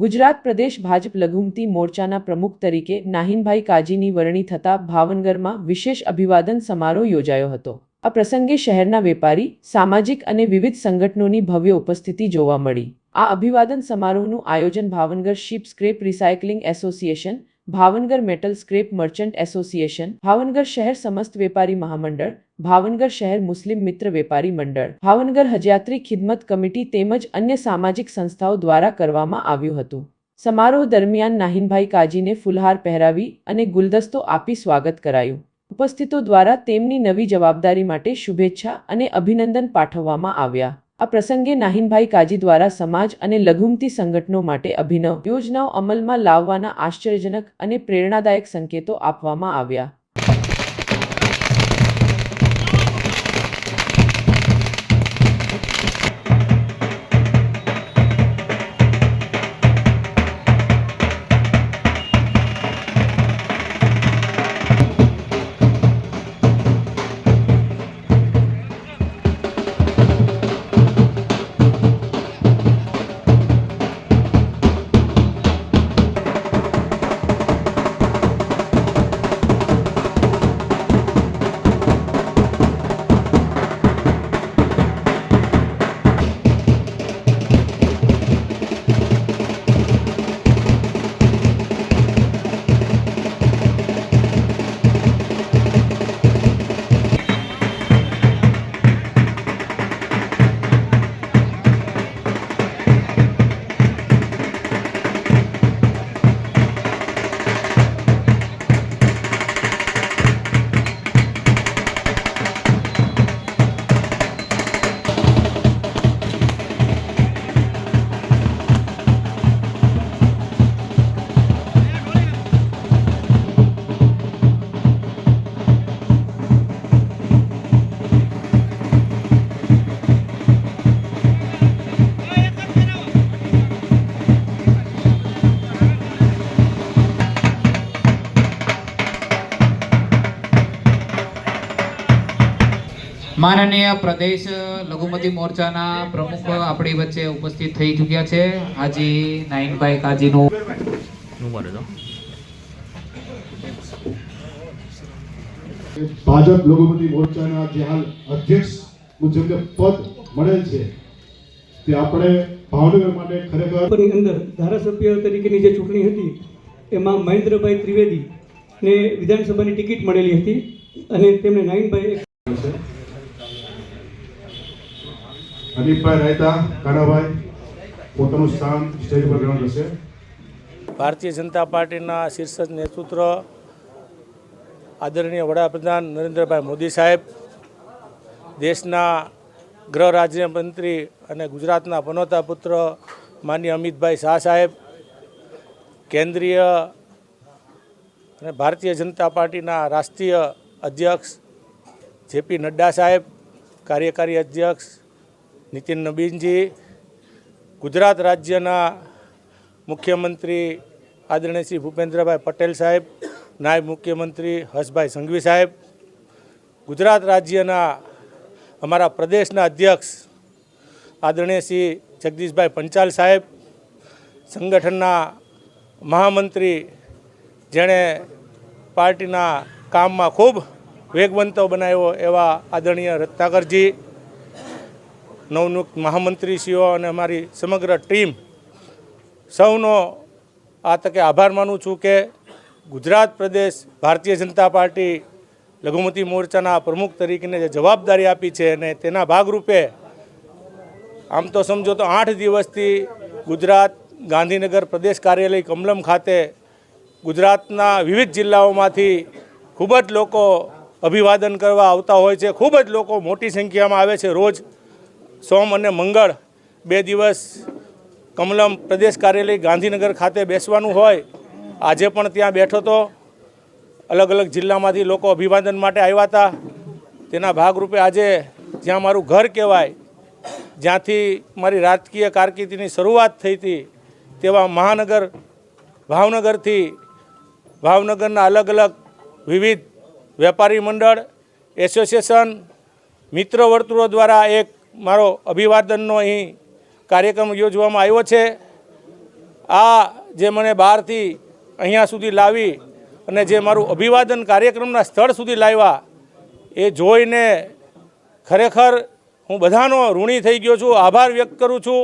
ગુજરાત પ્રદેશ ભાજપ લઘુમતી મોરચાના પ્રમુખ તરીકે નાહિનભાઈ કાજીની વરણી થતા ભાવનગરમાં વિશેષ અભિવાદન સમારોહ યોજાયો હતો. આ પ્રસંગે શહેરના વેપારી, સામાજિક અને વિવિધ સંગઠનોની ભવ્ય ઉપસ્થિતિ જોવા મળી. આ અભિવાદન સમારોહનું આયોજન Bhavnagar ship scrap recycling association, Bhavnagar metal scrap merchant association, Bhavnagar શહેર સમસ્ત વેપારી મહામંડળ ભાવનગર શહેર મુસ્લિમ મિત્ર વેપારી મંડળ. ભાવનગર હજયાત્રી ખિદમત કમિટી તેમજ અન્ય સામાજિક સંસ્થાઓ દ્વારા કરવામાં આવ્યું હતું. સમારોહ દરમિયાન નાહિનભાઈ કાજીને ફુલહાર પહેરાવી અને ગુલદસ્તો આપી સ્વાગત કરાયું. ઉપસ્થિતો દ્વારા તેમની નવી જવાબદારી માટે શુભેચ્છા અને અભિનંદન પાઠવવામાં આવ્યા. આ પ્રસંગે નાહિનભાઈ કાજી દ્વારા સમાજ અને લઘુમતી સંગઠનો માટે અભિનવ યોજનાઓ અમલમાં લાવવાના આશ્ચર્યજનક અને પ્રેરણાદાયક સંકેતો આપવામાં આવ્યા. માનનીય પ્રદેશ લઘુમતી મોરચાના પ્રમુખ આપણી વચ્ચે ઉપસ્થિત થઈ ચૂક્યા છે. હાજી નાઈનભાઈ કાજીનું ભાજપ લઘુમતી મોરચાના જે હાલ અધ્યક્ષ મુજબ પદ મળેલ છે તે આપણે ભાવનગર માટે ખરેખર અંદર ધારાસભ્ય તરીકેની જે ચૂંટણી હતી એમાં મહેન્દ્રભાઈ ત્રિવેદી ને વિધાનસભાની ટિકિટ મળેલી હતી અને તેમણે નાઈનભાઈ એક છે હનીફભાઈ રાયતા, કાનાભાઈ, પોતાનું સ્થાન સ્ટેજ પર ગ્રહણ કરશે ભારતીય જનતા પાર્ટીના શીર્ષક નેતૃત્વ આદરણીય વડાપ્રધાન નરેન્દ્રભાઈ મોદી સાહેબ, દેશના ગૃહ રાજ્યમંત્રી અને ગુજરાતના પનોતા પુત્ર માન્ય અમિતભાઈ શાહ સાહેબ, કેન્દ્રીય અને ભારતીય જનતા પાર્ટીના રાષ્ટ્રીય અધ્યક્ષ જેપી નડ્ડા સાહેબ, કાર્યકારી અધ્યક્ષ નીતિન નબીનજી, ગુજરાત રાજ્યના મુખ્યમંત્રી આદરણીય શ્રી ભૂપેન્દ્રભાઈ પટેલ સાહેબ, નાયબ મુખ્યમંત્રી હર્ષભાઈ સંઘવી સાહેબ, ગુજરાત રાજ્યના અમારા પ્રદેશના અધ્યક્ષ આદરણીય શ્રી જગદીશભાઈ પંચાલ સાહેબ, સંગઠનના મહામંત્રી જેણે પાર્ટીના કામમાં ખૂબ વેગવંતો બનાવ્યો એવા આદરણીય રત્નાકરજી નવનિયુક્ત મહામંત્રીશ્રીઓ અને અમારી સમગ્ર ટીમ, સૌનો આ તકે આભાર માનું છું કે ગુજરાત પ્રદેશ ભારતીય જનતા પાર્ટી લઘુમતી મોરચાના પ્રમુખ તરીકેને જે જવાબદારી આપી છે અને તેના ભાગરૂપે આમ તો સમજો તો આઠ દિવસથી ગુજરાત ગાંધીનગર પ્રદેશ કાર્યાલય કમલમ ખાતે ગુજરાતના વિવિધ જિલ્લાઓમાંથી ખૂબ જ લોકો અભિવાદન કરવા આવતા હોય છે. ખૂબ જ લોકો મોટી સંખ્યામાં આવે છે રોજ. સોમ અને મંગળ બે દિવસ કમલમ પ્રદેશ કાર્યાલય ગાંધીનગર ખાતે બેસવાનું હોય, આજે પણ ત્યાં બેઠો તો અલગ અલગ જિલ્લામાંથી લોકો અભિવાદન માટે આવ્યા હતા. તેના ભાગરૂપે આજે જ્યાં મારું ઘર કહેવાય, જ્યાંથી મારી રાજકીય કારકિર્દીની શરૂઆત થઈ હતી, તેવા મહાનગર, ભાવનગરથી ભાવનગરના અલગ અલગ વિવિધ વેપારી મંડળ, એસોસિએશન, મિત્ર વર્તુળો દ્વારા એક મારો અભિવાદનનો અહીં કાર્યક્રમ યોજવામાં આવ્યો છે. આ જે મને બહારથી અહીંયા સુધી લાવી અને જે મારું અભિવાદન કાર્યક્રમના સ્થળ સુધી લાવ્યા, એ જોઈને ખરેખર હું બધાનો ઋણી થઈ ગયો છું. આભાર વ્યક્ત કરું છું.